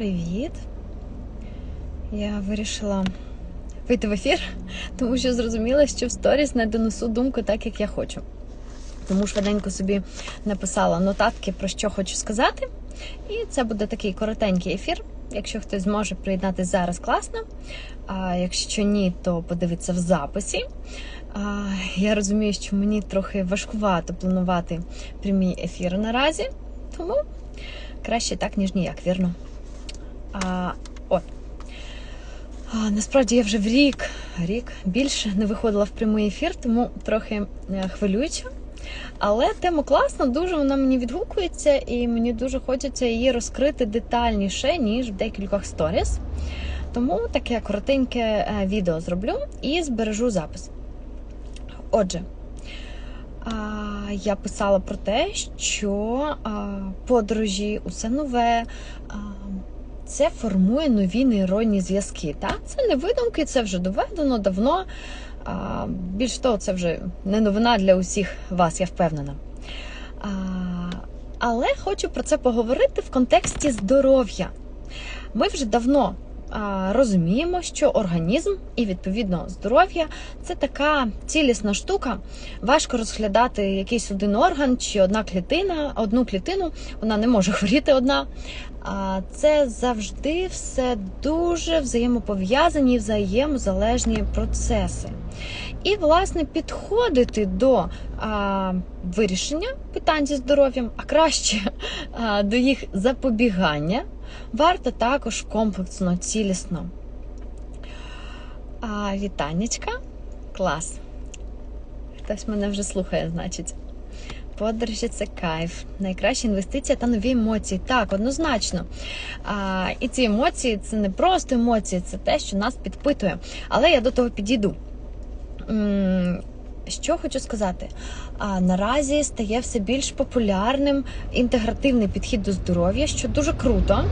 Привіт! Я вирішила вийти в ефір, тому що зрозуміла, що в сторіс не донесу думку так, як я хочу. Тому швиденько собі написала нотатки, про що хочу сказати. І це буде такий коротенький ефір. Якщо хтось зможе приєднатися зараз, класно. А якщо ні, то подивиться в записі. А, я розумію, що мені трохи важкувато планувати прямі ефіри наразі, тому краще так, ніж ніяк, вірно. А, от. А, насправді я вже в рік, рік більше не виходила в прямий ефір, тому трохи е, хвилююча. Але тема класна, дуже вона мені відгукується, і мені дуже хочеться її розкрити детальніше, ніж в декількох сторіс. Тому таке коротеньке е, відео зроблю і збережу запис. Отже, я писала про те, що подорожі, усе нове. Це формує нові нейронні зв'язки. Це не видумки, це вже доведено давно. А, Більш того, це вже не новина для усіх вас, я впевнена. А, Але хочу про це поговорити в контексті здоров'я. Ми вже давно розуміємо, що організм і відповідно здоров'я це така цілісна штука. Важко розглядати якийсь один орган чи одна клітина, одну клітину, вона не може хворіти одна. А це завжди все дуже взаємопов'язані взаємозалежні процеси. І, власне, підходити до а, вирішення питань зі здоров'ям, а краще а, до їх запобігання, варто також комплексно, цілісно. А, Вітаннячка, клас. Хтось мене вже слухає, значить. Подорожі це кайф, найкраща інвестиція та нові емоції. Так, однозначно. А, І ці емоції це не просто емоції, це те, що нас підпитує. Але я до того підійду. Що хочу сказати? А, Наразі стає все більш популярним інтегративний підхід до здоров'я, що дуже круто.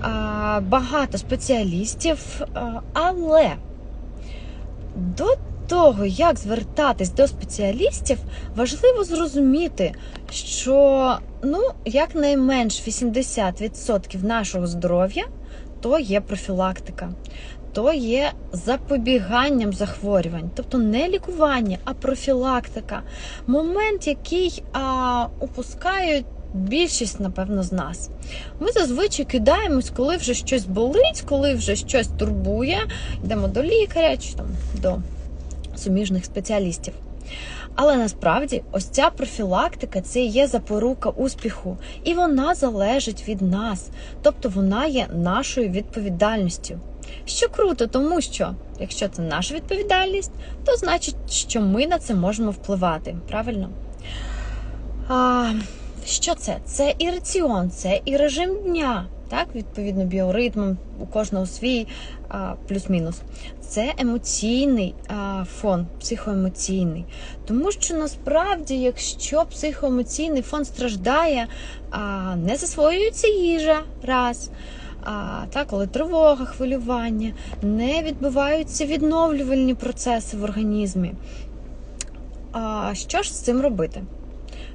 А, Багато спеціалістів, але до того, як звертатись до спеціалістів, важливо зрозуміти, що ну, якнайменш 80% нашого здоров'я то є профілактика, то є запобіганням захворювань, тобто не лікування, а профілактика. Момент, який а, упускають. Більшість, напевно, з нас. Ми зазвичай кидаємось, коли вже щось болить, коли вже щось турбує, йдемо до лікаря чи там до суміжних спеціалістів. Але насправді ось ця профілактика це є запорука успіху, і вона залежить від нас, тобто вона є нашою відповідальністю. Що круто, тому що якщо це наша відповідальність, то значить, що ми на це можемо впливати. Правильно? А, Що це? Це і раціон, це і режим дня. Так, відповідно, біоритмом у кожного свій плюс-мінус. Це емоційний а, фон, психоемоційний. Тому що насправді, якщо психоемоційний фон страждає, а, не засвоюється їжа раз. А, так, коли тривога, хвилювання, не відбуваються відновлювальні процеси в організмі. А, Що ж з цим робити?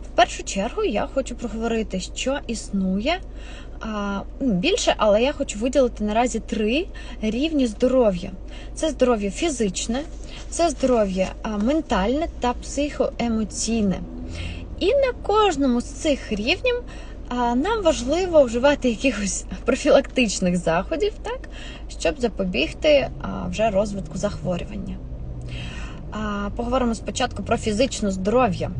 В першу чергу я хочу проговорити, що існує а, ну, більше, але я хочу виділити наразі три рівні здоров'я: це здоров'я фізичне, це здоров'я ментальне та психоемоційне. І на кожному з цих рівнів нам важливо вживати якихось профілактичних заходів, так, щоб запобігти вже розвитку захворювання. Поговоримо спочатку про фізичне здоров'я.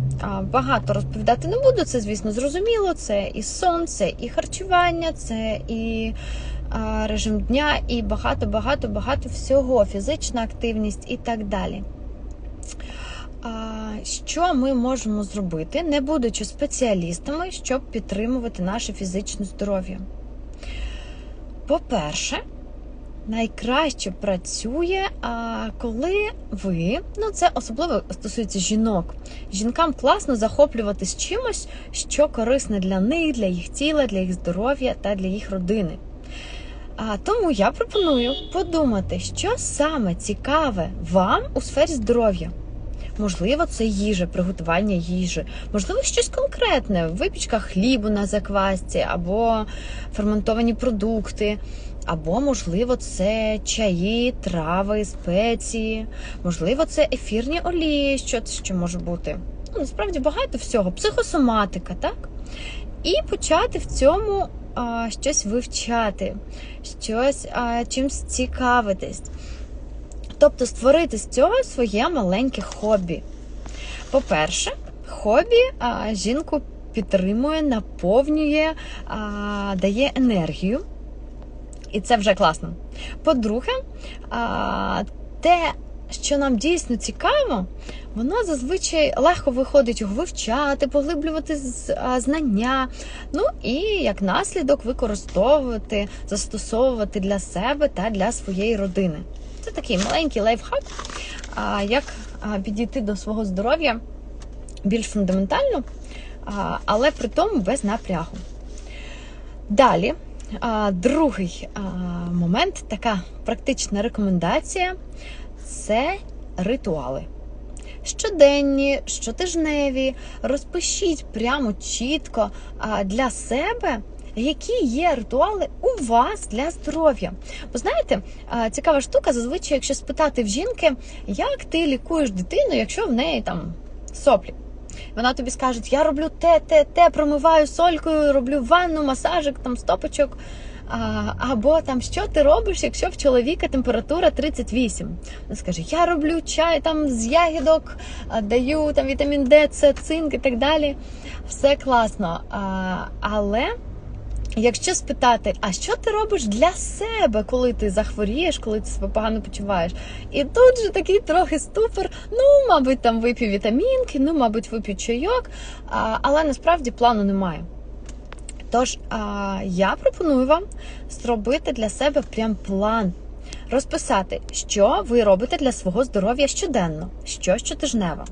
Багато розповідати не буду, це, звісно, зрозуміло. Це і сон, це і харчування, це і режим дня, і багато-багато багато всього, фізична активність і так далі. Що ми можемо зробити, не будучи спеціалістами, щоб підтримувати наше фізичне здоров'я? По-перше, найкраще працює, коли ви, ну це особливо стосується жінок. Жінкам класно захоплюватись чимось, що корисне для них, для їх тіла, для їх здоров'я та для їх родини. А тому я пропоную подумати, що саме цікаве вам у сфері здоров'я. Можливо, це їжа, приготування їжі, можливо, щось конкретне, випічка хлібу на заквасці, або ферментовані продукти, або, можливо, це чаї, трави, спеції, можливо, це ефірні олії, що це ще може бути. Ну, насправді багато всього, психосоматика, так? І почати в цьому а, щось вивчати, щось а, чимось цікавитись. Тобто створити з цього своє маленьке хобі. По-перше, хобі а, жінку підтримує, наповнює, а, дає енергію. І це вже класно. По-друге, а, те, що нам дійсно цікаво, воно зазвичай легко виходить вивчати, поглиблювати знання, ну і як наслідок використовувати, застосовувати для себе та для своєї родини. Це такий маленький лайфхак, як підійти до свого здоров'я більш фундаментально, але при тому без напрягу. Далі, другий момент, така практична рекомендація це ритуали. Щоденні, щотижневі, розпишіть прямо чітко для себе, які є ритуали у вас для здоров'я. Бо знаєте, цікава штука, зазвичай, якщо спитати в жінки, як ти лікуєш дитину, якщо в неї там соплі. Вона тобі скаже, я роблю те, те, те, промиваю солькою, роблю ванну, масажик, там стопочок. Або там що ти робиш, якщо в чоловіка температура 38. Вона скаже, я роблю чай там з ягідок, даю там вітамін Д, С, цинк і так далі. Все класно. Але якщо спитати, а що ти робиш для себе, коли ти захворієш, коли ти себе погано почуваєш? І тут же такий трохи ступор. Ну, мабуть, там вип'ю вітамінки, ну, мабуть, вип'ю чайок, але насправді плану немає. Тож я пропоную вам зробити для себе прям план, розписати, що ви робите для свого здоров'я щоденно, що щотижнево.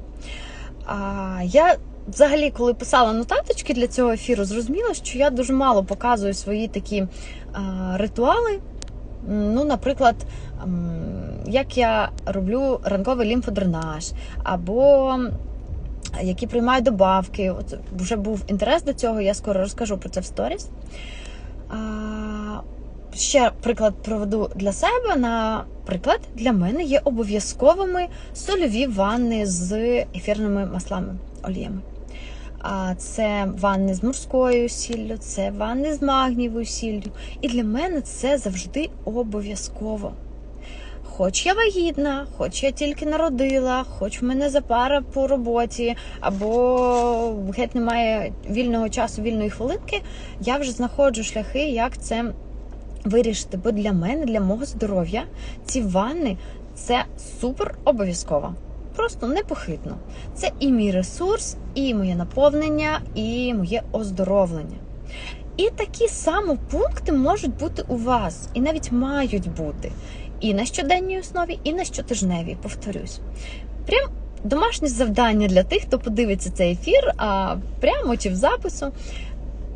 Я взагалі, коли писала нотаточки для цього ефіру, зрозуміла, що я дуже мало показую свої такі а, ритуали. Ну, наприклад, як я роблю ранковий лімфодренаж, або які приймають добавки. От вже був інтерес до цього, я скоро розкажу про це в сторіс. Ще приклад проведу для себе. Наприклад, для мене є обов'язковими сольові ванни з ефірними маслами, оліями. А це ванни з морською сіллю, це ванни з магнієвою сіллю. І для мене це завжди обов'язково. Хоч я вагітна, хоч я тільки народила, хоч в мене запара по роботі, або геть немає вільного часу, вільної хвилинки, я вже знаходжу шляхи, як це вирішити. Бо для мене, для мого здоров'я, ці ванни це супер обов'язково. Просто непохитно. Це і мій ресурс, і моє наповнення, і моє оздоровлення. І такі самі пункти можуть бути у вас, і навіть мають бути і на щоденній основі, і на щотижневій, повторюсь. Прям домашнє завдання для тих, хто подивиться цей ефір, а прямо чи в запису,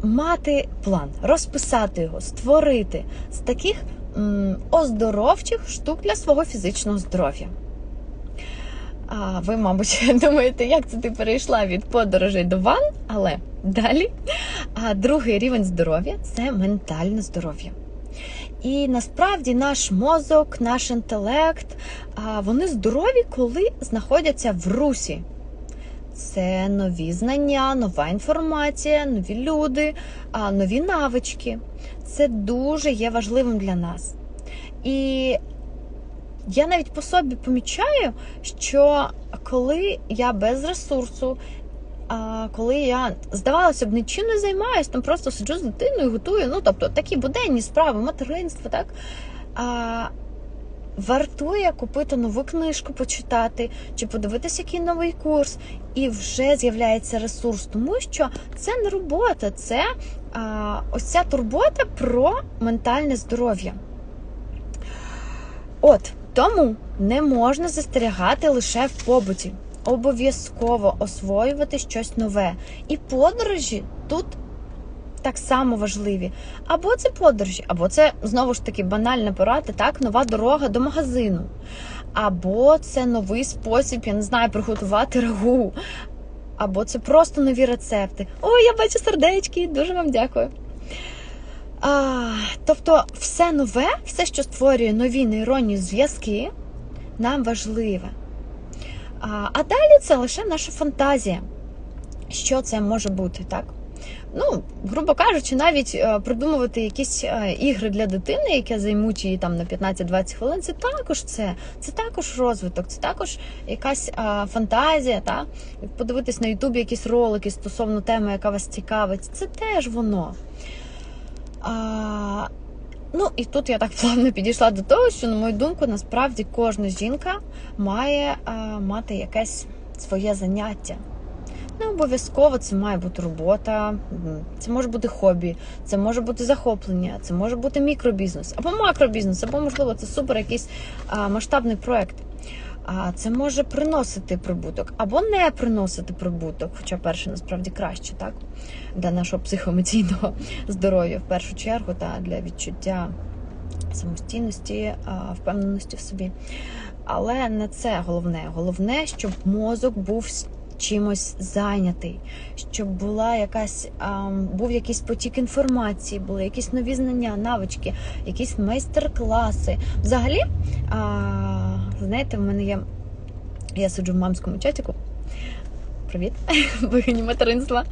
мати план, розписати його, створити з таких м, оздоровчих штук для свого фізичного здоров'я. А ви, мабуть, думаєте, як це ти перейшла від подорожей до ван, але далі. А другий рівень здоров'я це ментальне здоров'я. І насправді наш мозок, наш інтелект, вони здорові, коли знаходяться в русі. Це нові знання, нова інформація, нові люди, нові навички. Це дуже є важливим для нас. І я навіть по собі помічаю, що коли я без ресурсу, коли я, здавалося б, нічим не займаюся, там просто сиджу з дитиною, готую, ну тобто такі буденні справи, материнство, так. А, Вартує купити нову книжку, почитати, чи подивитися який новий курс, і вже з'являється ресурс, тому що це не робота, це а, ось ця турбота про ментальне здоров'я. От тому не можна застерігати лише в побуті. Обов'язково освоювати щось нове. І подорожі тут так само важливі. Або це подорожі, або це знову ж таки банальна порада, так, нова дорога до магазину. Або це новий спосіб, я не знаю, приготувати рагу. Або це просто нові рецепти. Ой, я бачу сердечки, дуже вам дякую. А, тобто, все нове, все, що створює нові нейронні зв'язки, нам важливе. А, а далі це лише наша фантазія. Що це може бути, так? Ну, грубо кажучи, навіть е, придумувати якісь е, ігри для дитини, які займуть її там на 15-20 хвилин, це також це. Це також розвиток, це також якась е, фантазія. Та? Подивитись на Ютубі якісь ролики стосовно теми, яка вас цікавить, це теж воно. А, ну і тут я так плавно підійшла до того, що, на мою думку, насправді кожна жінка має а, мати якесь своє заняття. Не обов'язково це має бути робота, це може бути хобі, це може бути захоплення, це може бути мікробізнес або макробізнес, або, можливо, це супер якийсь а, масштабний проект. А це може приносити прибуток або не приносити прибуток, хоча перше насправді краще, так? Для нашого психоемоційного здоров'я в першу чергу та для відчуття самостійності, впевненості в собі. Але не це головне. Головне, щоб мозок був чимось зайнятий, щоб була якась був якийсь потік інформації, були якісь нові знання, навички, якісь майстер-класи. Взагалі, а, знаєте, в мене є. Я сиджу в мамському чатіку. Привіт, богині материнства.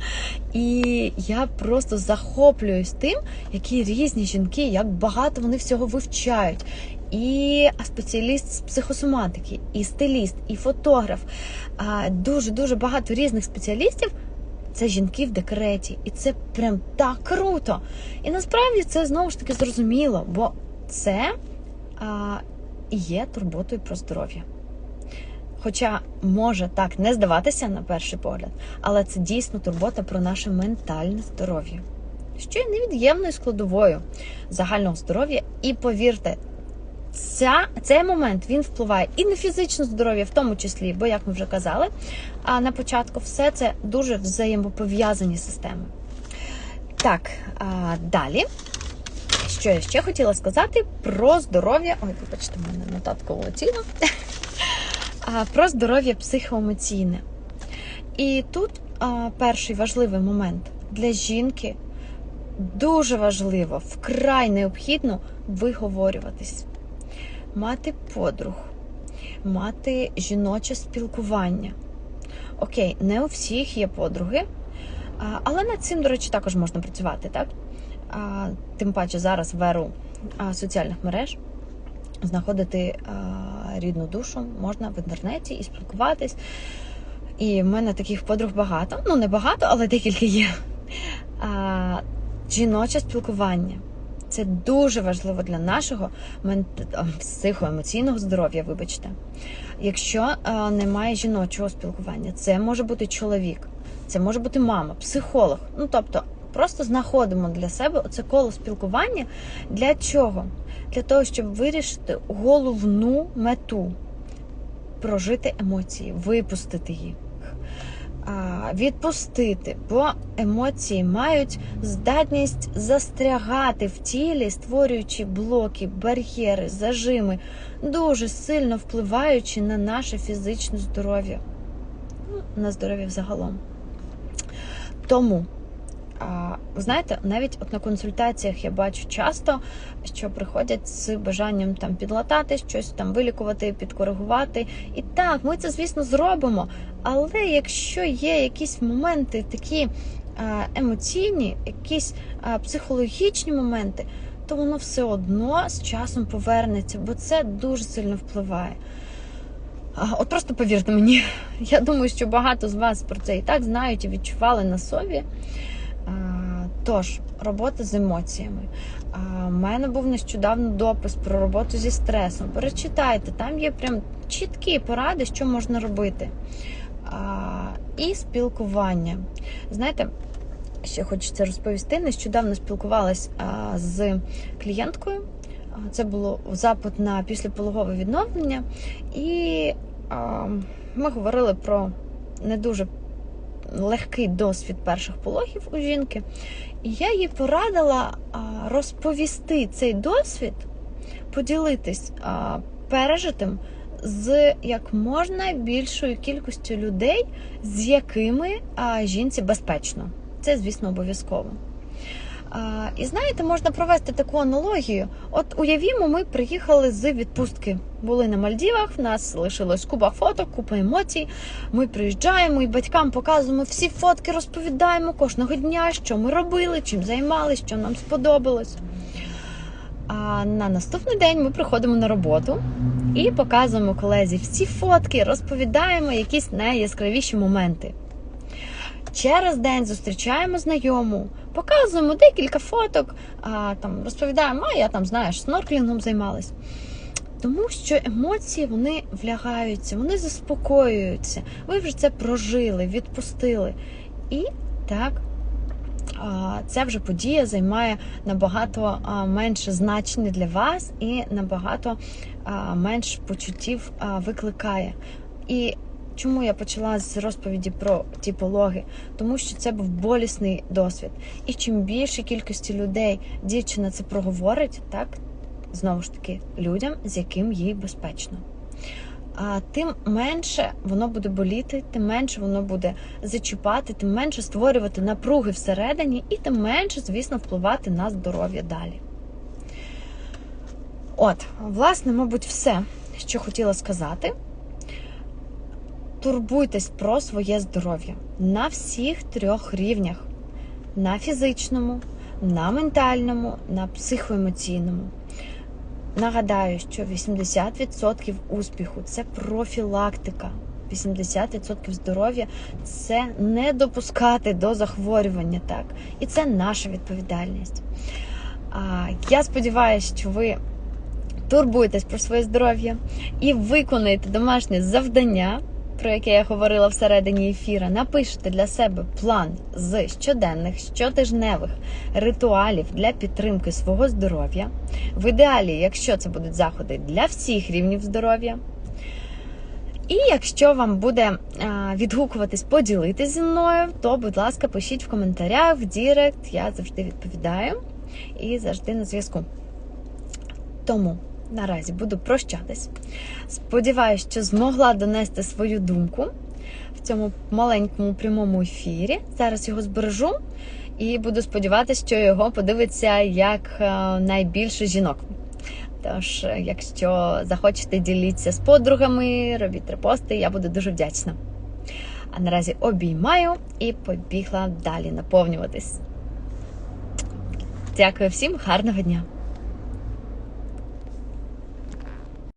І я просто захоплююсь тим, які різні жінки, як багато вони всього вивчають. І спеціаліст з психосоматики, і стиліст, і фотограф. Дуже дуже багато різних спеціалістів. Це жінки в декреті, і це прям так круто. І насправді це знову ж таки зрозуміло, бо це а, є турботою про здоров'я. Хоча може так не здаватися на перший погляд, але це дійсно турбота про наше ментальне здоров'я, що є невід'ємною складовою загального здоров'я. І повірте, ця, цей момент він впливає і на фізичне здоров'я, в тому числі, бо, як ми вже казали, а на початку все це дуже взаємопов'язані системи. Так, а, далі. Що я ще хотіла сказати про здоров'я. Ой, вибачте, в мене нотатка улетіла. Про здоров'я психоемоційне. І тут а, перший важливий момент для жінки дуже важливо, вкрай необхідно виговорюватись, мати подруг, мати жіноче спілкування. Окей, не у всіх є подруги, але над цим, до речі, також можна працювати, так? Тим паче зараз в еру соціальних мереж знаходити рідну душу можна в інтернеті і спілкуватись. І в мене таких подруг багато. Ну, не багато, але декілька є. Жіноче спілкування. Це дуже важливо для нашого психоемоційного здоров'я, вибачте. Якщо а, немає жіночого спілкування, це може бути чоловік, це може бути мама, психолог. Ну тобто, просто знаходимо для себе це коло спілкування. Для чого? Для того, щоб вирішити головну мету прожити емоції, випустити їх. Відпустити, бо емоції мають здатність застрягати в тілі, створюючи блоки, бар'єри, зажими, дуже сильно впливаючи на наше фізичне здоров'я, ну, на здоров'я взагалом. Тому, ви знаєте, навіть от на консультаціях я бачу часто, що приходять з бажанням там підлатати щось, там вилікувати, підкоригувати. І так, ми це, звісно, зробимо. Але якщо є якісь моменти такі емоційні, якісь психологічні моменти, то воно все одно з часом повернеться, бо це дуже сильно впливає. От просто повірте мені, я думаю, що багато з вас про це і так знають і відчували на собі. Тож, робота з емоціями. У мене був нещодавно допис про роботу зі стресом. Перечитайте, там є прям чіткі поради, що можна робити. А, І спілкування. Знаєте, ще хочеться розповісти. Нещодавно спілкувалась а, з клієнткою. Це було запит на післяпологове відновлення, і а, ми говорили про не дуже легкий досвід перших пологів у жінки. І я їй порадила розповісти цей досвід, поділитись пережитим з як можна більшою кількістю людей, з якими жінці безпечно. Це, звісно, обов'язково. І знаєте, можна провести таку аналогію. От уявімо, ми приїхали з відпустки. Були на Мальдівах, в нас лишилось купа фоток, купа емоцій. Ми приїжджаємо і батькам показуємо всі фотки, розповідаємо кожного дня, що ми робили, чим займалися, що нам сподобалось. А на наступний день ми приходимо на роботу і показуємо колезі всі фотки, розповідаємо якісь найяскравіші моменти. Через день зустрічаємо знайому, показуємо декілька фоток, а, там розповідаємо, а я там знаєш, снорклінгом займалась. Тому що емоції вони влягаються, вони заспокоюються. Ви вже це прожили, відпустили. І так, а, ця вже подія займає набагато а, менше значення для вас і набагато а, менш почуттів а, викликає. І Чому я почала з розповіді про ті пологи? Тому що це був болісний досвід. І чим більше кількості людей дівчина це проговорить, так знову ж таки, людям, з яким їй безпечно. А тим менше воно буде боліти, тим менше воно буде зачіпати, тим менше створювати напруги всередині, і тим менше, звісно, впливати на здоров'я далі. От, власне, мабуть, все, що хотіла сказати турбуйтесь про своє здоров'я на всіх трьох рівнях: на фізичному, на ментальному, на психоемоційному. Нагадаю, що 80% успіху це профілактика. 80% здоров'я це не допускати до захворювання, так? І це наша відповідальність. А, Я сподіваюся, що ви турбуєтесь про своє здоров'я і виконуєте домашнє завдання про яке я говорила всередині ефіра, напишете для себе план з щоденних, щотижневих ритуалів для підтримки свого здоров'я. В ідеалі, якщо це будуть заходи для всіх рівнів здоров'я. І якщо вам буде відгукуватись, поділитись зі мною, то, будь ласка, пишіть в коментарях, в Дірект, я завжди відповідаю і завжди на зв'язку. Тому наразі буду прощатись. Сподіваюсь, що змогла донести свою думку в цьому маленькому прямому ефірі. Зараз його збережу і буду сподіватися, що його подивиться як е, найбільше жінок. Тож, е, якщо захочете діліться з подругами, робіть репости, я буду дуже вдячна. А наразі обіймаю і побігла далі наповнюватись. Дякую всім, гарного дня!